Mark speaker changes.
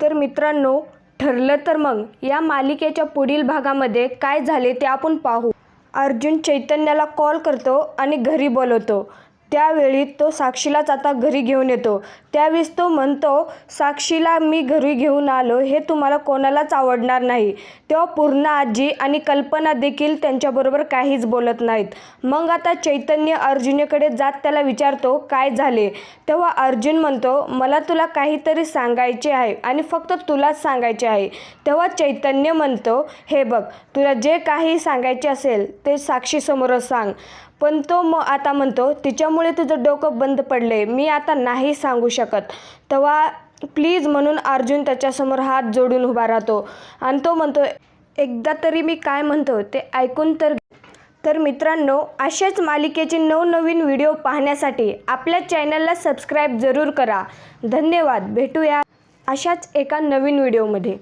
Speaker 1: तर मित्रांनो ठरलं तर मग या मालिकेच्या पुढील भागामध्ये काय झाले ते आपण पाहू. अर्जुन चैतन्याला कॉल करतो आणि घरी बोलवतो. त्यावेळी तो साक्षीलाच आता घरी घेऊन येतो. त्यावेळेस तो म्हणतो साक्षीला मी घरी घेऊन आलो हे तुम्हाला कोणालाच आवडणार नाही तेव्हा पूर्ण आजी आणि कल्पना देखील त्यांच्याबरोबर काहीच बोलत नाहीत. मग आता चैतन्य अर्जुनेकडे जात त्याला विचारतो काय झाले? तेव्हा अर्जुन म्हणतो मला तुला काहीतरी सांगायचे आहे आणि फक्त तुलाच सांगायचे आहे. तेव्हा चैतन्य म्हणतो हे बघ तुला जे काही सांगायचे असेल ते साक्षीसमोरच सांग. पण तो मग आता म्हणतो तिच्यामुळे तुझं डोकं बंद पडले मी आता नाही सांगू शकत. तेव्हा प्लीज म्हणून अर्जुन त्याच्यासमोर हात जोडून उभा राहतो. आणि तो म्हणतो एकदा तरी मी काय म्हणतो ते ऐकून तर तर मित्रांनो अशाच मालिकेचे नवनवीन व्हिडिओ पाहण्यासाठी आपल्या चॅनलला सबस्क्राईब जरूर करा. धन्यवाद. भेटूया अशाच एका नवीन व्हिडिओमध्ये.